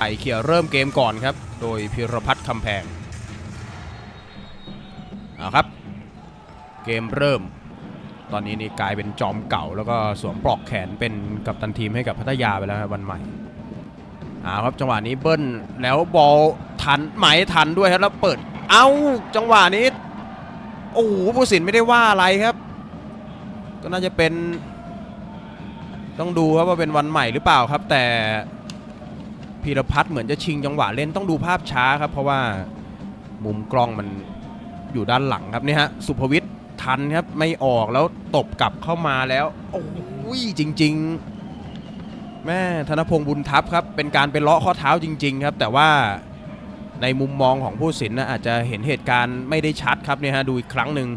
ไอเขียเริ่มเกมก่อนครับ โดยพิรพัฒน์คำแพงเอาครับ เกมเริ่ม ตอนนี้นี่กลายเป็นจอมเก่า แล้วก็สวมปลอกแขนเป็นกัปตันทีมให้กับพัทยาไปแล้ววันใหม่เอาครับจังหวะนี้เบิ้ลแล้วบอลทันไหมทันด้วยครับแล้วเปิด เอ้าจังหวะนี้โอ้โหผู้สินไม่ได้ว่าอะไรครับ ก็น่าจะเป็น ต้องดูครับว่าเป็นวันใหม่หรือเปล่าครับ แต่ พีรพัฒน์เหมือนจะชิงจังหวะเล่นต้องดูภาพช้าครับ เพราะว่ามุมกล้องมันอยู่ด้านหลังครับนี่ฮะสุภวิทย์ทันครับไม่ออกแล้วตบกลับเข้ามาแล้วโอ้ยจริง ๆ แม่ธนพงษ์บุญทัพครับ เป็นการไปเลาะข้อเท้าจริง ๆ ครับ แต่ว่าในมุมมองของผู้สินนะอาจจะเห็นเหตุการณ์ไม่ได้ชัดครับเนี่ยฮะดูอีกครั้งหนึ่ง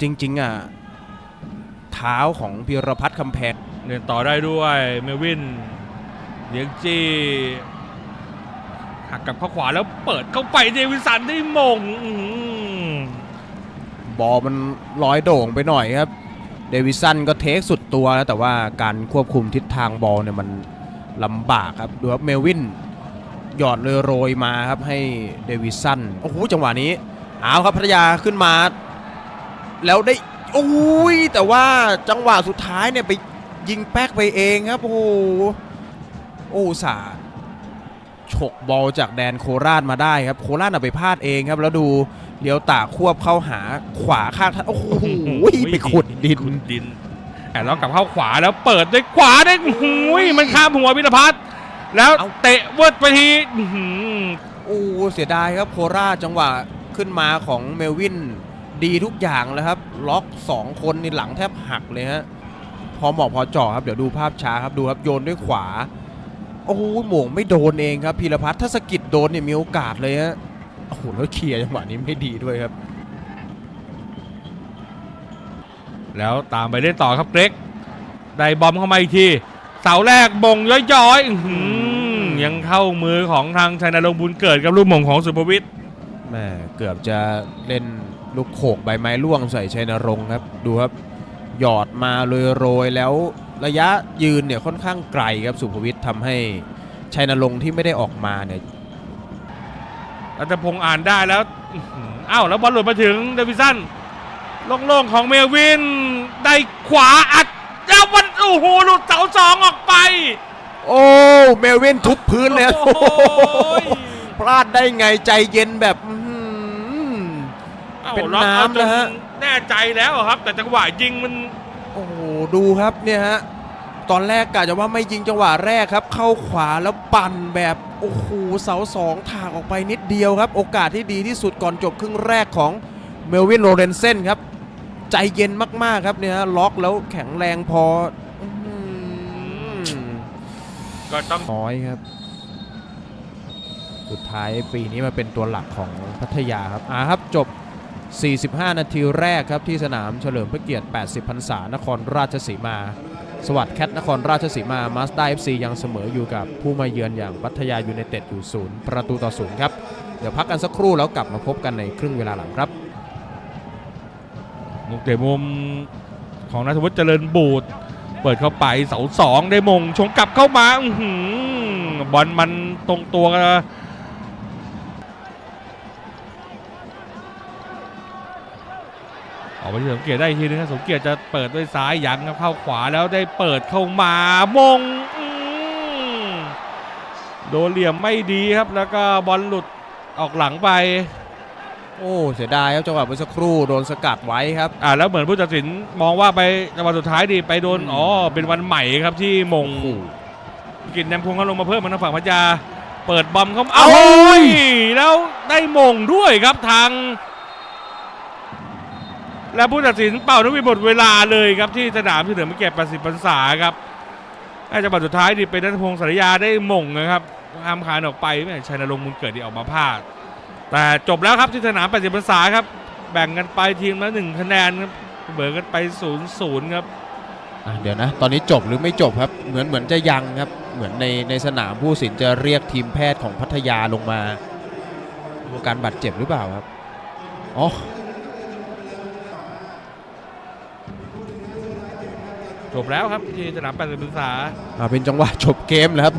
จริง ๆ อะ เท้าของพีรพัฒน์คำแพงเดินต่อได้ด้วยเมลวิน เลี้ยงจีหักกับข้าขวาแล้วเปิดเข้าไปเดวิสันได้มงบอลมันลอยโด่งไปหน่อยครับ เดวิสันก็เทคสุดตัวแล้วแต่ว่าการควบคุมทิศทางบอลเนี่ยมันลำบากครับดูครับเมลวินหยอดเลยโรยมาครับให้เดวิสันโอ้โหจังหวะนี้เอาครับพัทยาขึ้นมา แล้วได้โอ้ยแต่ว่าจังหวะสุดท้ายเนี่ยไปยิงแป๊กไปเองครับโอ้ โหโอ้สาห์ฉกบอลจากแดนโคราชมาได้ครับ โคราชเอาไปพลาดเองครับ แล้วดูเลี้ยวตาควบเข้าหาขวาข้างทางโอ้โหไปขุดดินขุดดินแต่แล้วกลับเข้าขวาแล้วเปิดด้วยขวาได้อื้อหือมันข้ามหัวพิรพัฒน์แล้วเอาเตะเวิร์ดไปทีอื้อหือโอ้เสียดายครับโคราชจังหวะขึ้นมาของเมลวินดีทุกอย่างแล้วครับ ล็อก2คนนี่หลังแทบหักเลยฮะพอเหมาะพอเจาะครับเดี๋ยวดูภาพช้าครับดูครับโยนด้วยขวา โอ้โหโมงไม่โดนเองครับพีรพัฒน์ถ้าสะกิดโดนเนี่ยมีโอกาสเลยฮะโอ้โหแล้วเคลียร์จังหวะนี้ไม่ดีด้วยครับ แล้วตามไปเล่นต่อครับเกรกได้บอมเข้ามาอีกที เสาแรกบงย้อยๆอื้อหือยังเข้ามือของทางชัยนรงค์บุญเกิดกับลูกหม่งของสุภวิทย์แม่เกือบจะเล่นลูกโขกใบไม้ร่วงใส่ชัยนรงค์ครับ ดูครับ หยอดมาเลยโรยแล้ว ระยะยืนเนี่ยค่อนข้างไกลครับสุภวิทย์ทำให้ชัยนรงค์ที่ไม่ได้ออกมาเนี่ยรัตพงศ์อ่านได้แล้วอื้อหืออ้าวแล้วบอลหลุดมาถึงเดวิสันโล่งๆของเมลวิน ได้ขวาอัดแล้วมันโอ้โหหลุดเสาสองออกไป โอ้เมลวินทุบพื้นเลยครับโอ้โหพลาดได้ไงใจเย็นแบบอื้อหืออ้าวเป็นล็อกน้ำแล้วฮะจแน่ใจแล้วอะครับ แต่จังหวะยิงมัน โอ้โหดูครับเนี่ยฮะตอนแรกกะจะว่าไม่ยิงจังหวะแรกครับ เข้าขวาแล้วปั่นแบบโอ้โหเสาสองถากออกไปนิดเดียวครับ โอกาสที่ดีที่สุดก่อนจบครึ่งแรกของเมลวินโรเรนเซนครับ ใจเย็นมากๆครับเนี่ยฮะล็อกแล้วแข็งแรงพออื้อหือก็ต้องน้อยครับ สุดท้ายปีนี้มาเป็นตัวหลักของพัทยาครับอ่าครับจบ 45 นาทีแรกครับที่สนามเฉลิมพระเกียรติ 80 พรรษานครราชสีมา สวัสดิ์แคทนครราชสีมามาสด้าเอฟซียังเสมออยู่กับผู้มาเยือนอย่างพัทยายูไนเต็ดอยู่ศูนย์ประตูต่อศูนย์ครับ เดี๋ยวพักกันสักครู่แล้วกลับมาพบกันในครึ่งเวลาหลังครับลูกเตะมุมของนัทวุฒิเจริญบูดเปิดเข้าไปเสาสองได้มงชงกลับเข้ามาอบอลมันตรงตัวกัน ออกไปที่สมเกียรติได้อีกทีนึงครับสมเกียรติจะเปิดด้วยซ้ายยังครับเข้าขวาแล้วได้เปิดเข้ามามงอื้อโดนเหลี่ยมไม่ดีครับแล้วก็บอลหลุดออกหลังไป โอ้เสียดายครับจังหวะเมื่อสักครู่โดนสกัดไว้ครับอ่าแล้วเหมือนผู้ตัดสินมองว่าไปจังหวะสุดท้ายดีไปโดนอืมอ๋อเป็นวันใหม่ครับที่มงโอ้กินแนมพงเขาลงมาเพิ่มมันทางฝั่งพัทยาเปิดบอมเข้ามาเอ้าโอ้ยแล้วได้มงด้วยครับทาง และผู้ตัดสินเป่านกวีดหมดเวลาเลยครับที่สนามที่เหลือไม่เก็บ80พรรษาครับน่าจะบัตรสุดท้ายดีเป็นนัทพงศ์สารยาได้มงนะครับห้ามขานออกไปไม่ชัยนรงค์มุนเกิดที่ออกมาพลาด แต่จบแล้วครับที่สนาม80พรรษาครับ แบ่งกันไปทีมละหนึ่งคะแนนครับเบิกกันไปศูนย์ศูนย์ครับเดี๋ยวนะ ตอนนี้จบหรือไม่จบครับ เหมือนเหมือนจะยังครับ เหมือนในในสนามผู้สินจะเรียกทีมแพทย์ของพัทยาลงมาดูการบาดเจ็บหรือเปล่าครับ อ๋อ จบแล้วครับที่สนาม80พรรษาอ่าเป็นจังหวะจบเกมแล้วครับ